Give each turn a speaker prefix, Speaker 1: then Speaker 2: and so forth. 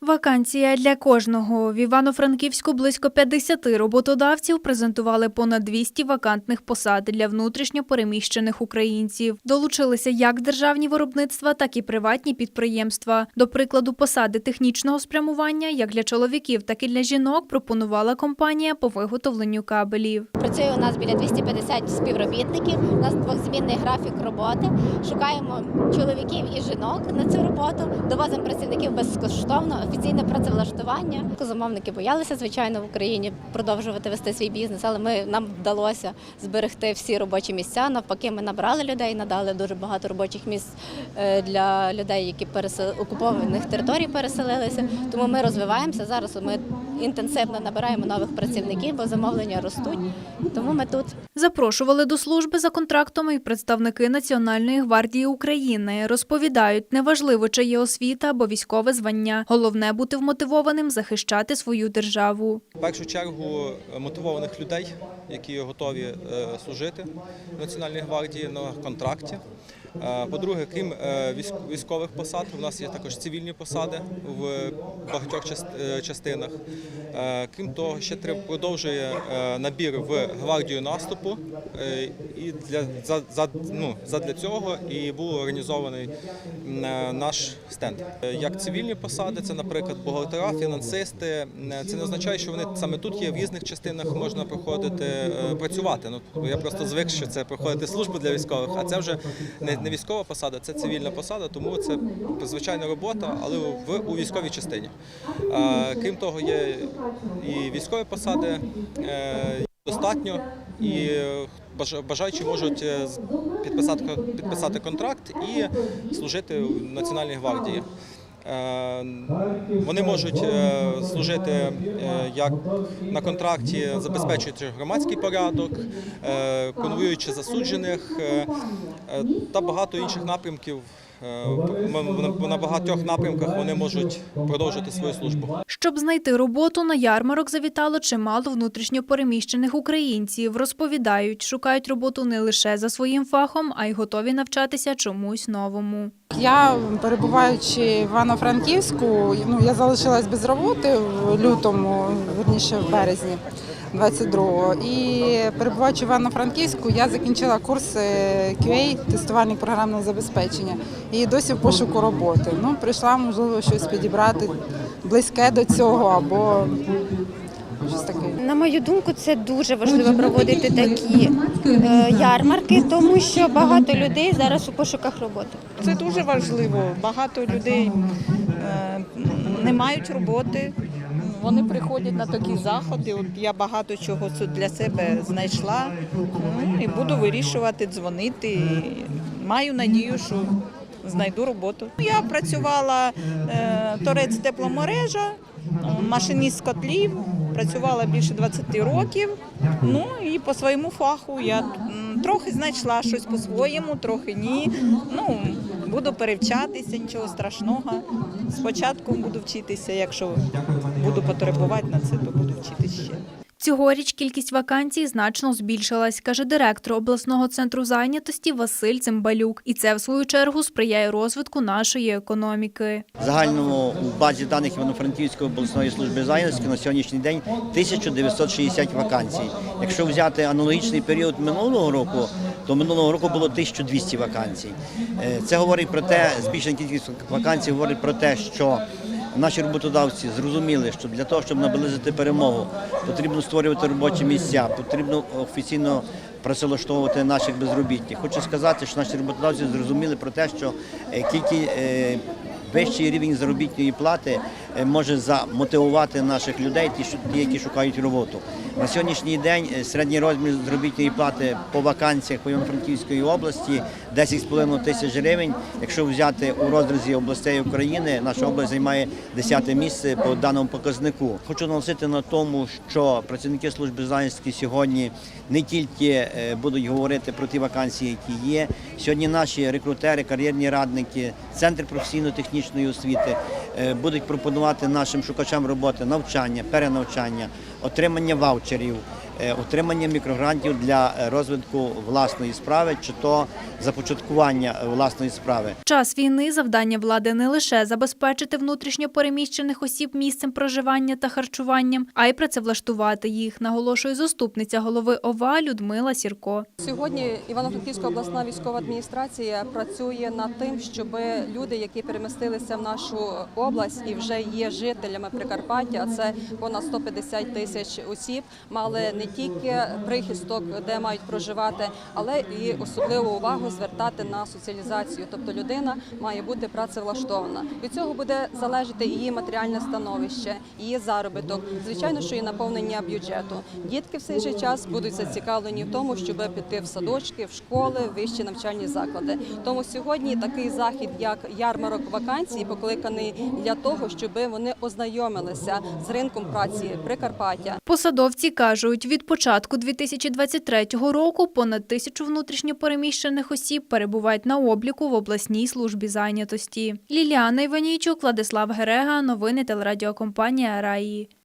Speaker 1: Вакансія для кожного. В Івано-Франківську близько 50 роботодавців презентували понад 200 вакантних посад для внутрішньо переміщених українців. Долучилися як державні виробництва, так і приватні підприємства. До прикладу, посади технічного спрямування як для чоловіків, так і для жінок пропонувала компанія по виготовленню кабелів.
Speaker 2: Працює у нас біля 250 співробітників. У нас двохзмінний графік роботи. Шукаємо чоловіків і жінок на цю роботу. Довозимо працівників безкоштовно, офіційне працевлаштування. Замовники боялися, звичайно, в Україні продовжувати вести свій бізнес, але ми нам вдалося зберегти всі робочі місця. Навпаки, ми набрали людей, надали дуже багато робочих місць е, для людей, які пересел... окупованих територій переселилися. Тому ми розвиваємося. Зараз ми інтенсивно набираємо нових працівників, бо замовлення ростуть. Тому ми тут.
Speaker 1: Запрошували до служби за контрактом і представники Національної гвардії України. Розповідають, неважливо, чи є освіта або військове звання. Головне бути вмотивованим захищати свою державу.
Speaker 3: В першу чергу е, мотивованих людей, які готові е, служити в Національній гвардії на контракті. Е, По-друге, крім військових посад, у нас є також цивільні посади в багатьох част- частинах. Е, Крім того, ще продовжує е, набір в гвардію наступу. Е, І для за, за, ну, задля цього і був організований наш стенд. Як цивільні посади, це, наприклад, бухгалтера, фінансисти. Це не означає, що вони саме тут є в різних частинах можна проходити працювати. Ну я просто звик, що це проходити службу для військових, а це вже не, не військова посада, це цивільна посада, тому це звичайна робота, але в у військовій частині. Крім того, є і військові посади. е, Достатньо і е, бажаючі можуть е, підписати, контракт і служити в Національній гвардії. Вони можуть служити як на контракті, забезпечуючи громадський порядок, конвоюючи засуджених та багато інших напрямків. На багатьох напрямках вони можуть продовжити свою службу.
Speaker 1: Щоб знайти роботу, на ярмарок завітало чимало внутрішньо переміщених українців. Розповідають, шукають роботу не лише за своїм фахом, а й готові навчатися чомусь новому.
Speaker 4: Я перебуваючи в Івано-Франківську, ну я залишилась без роботи в лютому, верніше в березні 22-го. І перебуваючи в Івано-Франківську, я закінчила курс QA, тестувальник програмного забезпечення, і досі в пошуку роботи. Ну, прийшла, можливо, щось підібрати близьке до цього або щось таке.
Speaker 5: На мою думку, це дуже важливо проводити такі е, ярмарки, тому що багато людей зараз у пошуках роботи.
Speaker 6: Це дуже важливо. Багато людей е, не мають роботи. Вони приходять на такі заходи. От я багато чого для себе знайшла ну, і буду вирішувати, дзвонити. І Маю надію, що знайду роботу. Я працювала е, торець тепломережа, машиніст котлів, працювала більше 20 років. Ну і по своєму фаху я трохи знайшла щось по-своєму, трохи ні. Ну, буду перевчатися, нічого страшного. Спочатку буду вчитися, якщо буду потребувати на це, то буду вчитися ще.
Speaker 1: Цьогоріч кількість вакансій значно збільшилась, каже директор обласного центру зайнятості Василь Цимбалюк. І це, в свою чергу, сприяє розвитку нашої економіки.
Speaker 7: В загальному у базі даних Івано-Франківської обласної служби зайнятості на сьогоднішній день 1960 вакансій. Якщо взяти аналогічний період минулого року, то минулого року було 1200 вакансій. Е, Це говорить про те, збільшення кількість вакансій говорить про те, що наші роботодавці зрозуміли, що для того, щоб наблизити перемогу, потрібно створювати робочі місця, потрібно офіційно працевлаштовувати наших безробітних. Хочу сказати, що наші роботодавці зрозуміли про те, що е, тільки е, вищий рівень заробітної плати е, може замотивувати наших людей, ті, які шукають роботу. На сьогоднішній день е, середній розмір заробітної плати по вакансіях по Івано-Франківської області 10,5 тисяч гривень. Якщо взяти у розрізі областей України, наша область займає 10 місце по даному показнику. Хочу наголосити на тому, що працівники служби зайнятості сьогодні не тільки е, будуть говорити про ті вакансії, які є. Сьогодні наші рекрутери, кар'єрні радники, центр професійно-технічної освіти е, будуть пропонувати нашим шукачам роботи навчання, перенавчання, отримання ваучерів. Е, отримання мікрогрантів для е, розвитку власної справи чи то започаткування е, власної справи.
Speaker 1: Час війни завдання влади не лише забезпечити внутрішньо переміщених осіб місцем проживання та харчуванням, а й працевлаштувати їх, наголошує заступниця голови ОВА Людмила Сірко.
Speaker 8: Сьогодні Івано-Франківська обласна військова адміністрація працює над тим, щоб люди, які перемістилися в нашу область і вже є жителями Прикарпаття, а це понад 150 тисяч осіб, мали не тільки прихисток, де мають проживати, але і особливу увагу звертати на соціалізацію. Тобто людина має бути працевлаштована. Від цього буде залежати її матеріальне становище, її заробіток, звичайно, що і наповнення бюджету. Дітки в цей же час будуть зацікавлені в тому, щоб піти в садочки, в школи, в вищі навчальні заклади. Тому сьогодні такий захід, як ярмарок вакансій, покликаний для того, щоб вони ознайомилися з ринком праці Прикарпаття.
Speaker 1: Посадовці кажуть, від початку 2023 року понад тисячу внутрішньопереміщених осіб перебувають на обліку в обласній службі зайнятості. Ліліана Іванійчук, Владислав Герега, новини телерадіокомпанія Раї.